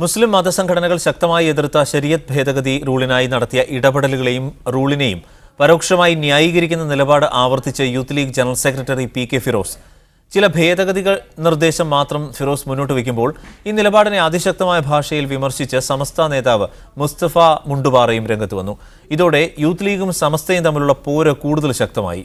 മുസ്ലിം മതസംഘടനകൾ ശക്തമായി എതിർത്ത ശരിയത്ത് ഭേദഗതി റൂളിനായി നടത്തിയ ഇടപെടലുകളെയും റൂളിനെയും പരോക്ഷമായി ന്യായീകരിക്കുന്ന നിലപാട് ആവർത്തിച്ച് youth league general secretary P K Firoz. ചില ഭേദഗതികൾ നിർദ്ദേശം മാത്രം ഫിറോസ് മുന്നോട്ട് വയ്ക്കുമ്പോൾ ഈ നിലപാടിനെ അതിശക്തമായ ഭാഷയിൽ വിമർശിച്ച് സമസ്ത നേതാവ് മുസ്തഫ മുണ്ടുപാറയും രംഗത്ത് വന്നു. ഇതോടെ യൂത്ത് ലീഗും സമസ്തയും തമ്മിലുള്ള പോര് കൂടുതൽ ശക്തമായി.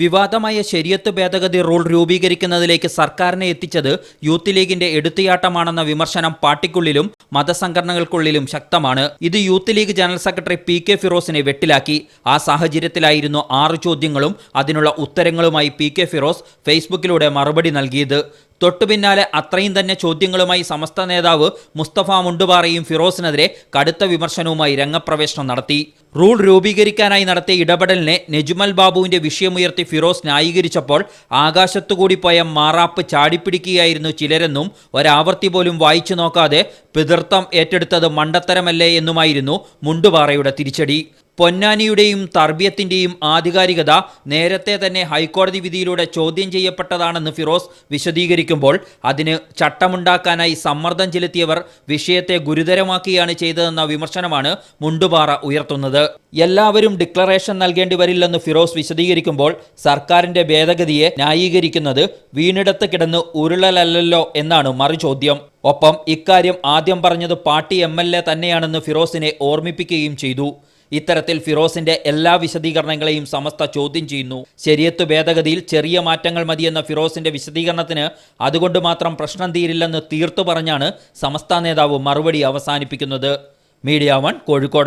വിവാദമായ ശരിയത്ത് ഭേദഗതി റൂൾ രൂപീകരിക്കുന്നതിലേക്ക് സർക്കാരിനെ എത്തിച്ചത് യൂത്ത് ലീഗിന്റെ എടുത്തുയാട്ടമാണെന്ന വിമർശനം പാർട്ടിക്കുള്ളിലും മതസംഘടനകൾക്കുള്ളിലും ശക്തമാണ്. ഇത് youth league general secretary P K ഫിറോസിനെ വെട്ടിലാക്കി. ആ സാഹചര്യത്തിലായിരുന്നു ആറ് ചോദ്യങ്ങളും അതിനുള്ള ഉത്തരങ്ങളുമായി പി കെ ഫിറോസ് ഫേസ്ബുക്കിലൂടെ മറുപടി നൽകിയത്. തൊട്ടു പിന്നാലെ അത്രയും തന്നെ ചോദ്യങ്ങളുമായി സമസ്ത നേതാവ് മുസ്തഫ മുണ്ടുപാറയും ഫിറോസിനെതിരെ കടുത്ത വിമർശനവുമായി രംഗപ്രവേശനം നടത്തി. റൂൾ രൂപീകരിക്കാനായി നടത്തിയ ഇടപെടലിനെ നെജുമൽ ബാബുവിന്റെ വിഷയമുയർത്തി ഫിറോസ് ന്യായീകരിച്ചപ്പോൾ ആകാശത്തുകൂടി പോയ മാറാപ്പ് ചാടിപ്പിടിക്കുകയായിരുന്നു ചിലരെന്നും ഒരാവർത്തി പോലും വായിച്ചു നോക്കാതെ പിതൃത്വം ഏറ്റെടുത്തത് മണ്ടത്തരമല്ലേ എന്നുമായിരുന്നു മുണ്ടുപാറയുടെ തിരിച്ചടി. പൊന്നാനിയുടെയും തർബിയത്തിന്റെയും ആധികാരികത നേരത്തെ തന്നെ ഹൈക്കോടതി വിധിയിലൂടെ ചോദ്യം ചെയ്യപ്പെട്ടതാണെന്ന് ഫിറോസ് വിശദീകരിക്കുമ്പോൾ അതിന് ചട്ടമുണ്ടാക്കാനായി സമ്മർദ്ദം ചെലുത്തിയവർ വിഷയത്തെ ഗുരുതരമാക്കിയാണ് ചെയ്തതെന്ന വിമർശനമാണ് മുണ്ടുപാറ ഉയർത്തുന്നത്. എല്ലാവരും ഡിക്ലറേഷൻ നൽകേണ്ടി വരില്ലെന്ന് ഫിറോസ് വിശദീകരിക്കുമ്പോൾ സർക്കാരിന്റെ ഭേദഗതിയെ ന്യായീകരിക്കുന്നത് വീണിടത്ത് കിടന്ന് ഉരുളലല്ലോ എന്നാണ് മറുചോദ്യം. ഒപ്പം ഇക്കാര്യം ആദ്യം പറഞ്ഞത് പാർട്ടി എം തന്നെയാണെന്ന് ഫിറോസിനെ ഓർമ്മിപ്പിക്കുകയും ചെയ്തു. ഇത്തരത്തിൽ ഫിറോസിന്റെ എല്ലാ വിശദീകരണങ്ങളെയും സമസ്ത ചോദ്യം ചെയ്യുന്നു. ശരിയത്ത് ഭേദഗതിയിൽ ചെറിയ മാറ്റങ്ങൾ മതിയെന്ന ഫിറോസിന്റെ വിശദീകരണത്തിന് അതുകൊണ്ട് മാത്രം പ്രശ്നം തീരില്ലെന്ന് തീർത്തു പറഞ്ഞാണ് സമസ്ത നേതാവ് മറുപടി അവസാനിപ്പിക്കുന്നത്. Media one Kozhikode.